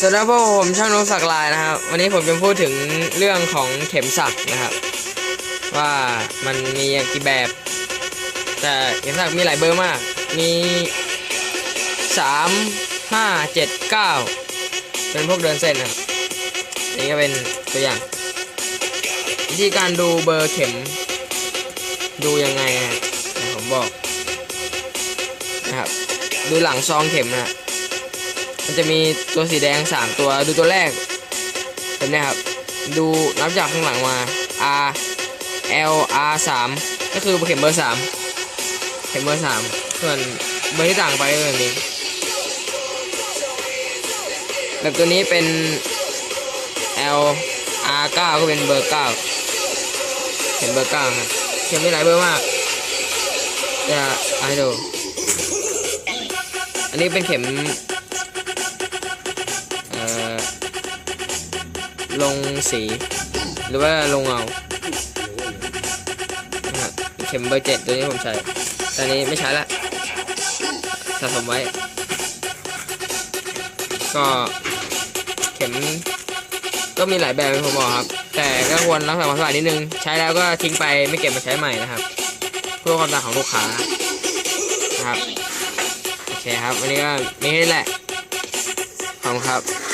สวัสดีครับผมช่างนกสักลายนะครับ วันนี้ผมจะพูดถึงเรื่องของเข็มสักนะครับ ว่ามันมีกี่แบบ แต่เข็มสักมีหลายเบอร์มาก มีสามห้าเจ็ดเก้าเป็นพวกเดินเส้นนะนี่ก็เป็นตัวอย่าง วิธีการดูเบอร์เข็ม ดูยังไงฮะผมบอกนะครับ ดูหลังซองเข็มนะ มันจะมีตัวสีแดง 3 ตัวดูตัวแรกเป็นนะครับ ดูนับจากข้างหลังมา R L R 3ก็คือเข็มเบอร์ 3 เข็มเบอร์ 3 ส่วนเบอร์ที่ต่างไปก็แบบนี้ แบบตัวนี้เป็น L R 9ก็เป็นเบอร์ 9 เข็มเบอร์ 9 ครับเข็มมีหลายเบอร์มากจะเอาให้ดูอันนี้เป็นเข็ม ลงสี หรือว่าลงเงาเข็มเบอร์เจ็ดตัวนี้ผมใช้ ตอนนี้ไม่ใช้ละสะสมไว้ ก็เข็มก็มีหลายแบบผมบอกครับ แต่ก็ควรรักษาความสะอาดนิดนึง ใช้แล้วก็ทิ้งไปไม่เก็บมาใช้ใหม่นะครับ เพื่อความสะอาดของลูกค้านะครับ โอเคครับ วันนี้ก็มีแค่นี้แหละขอบคุณครับ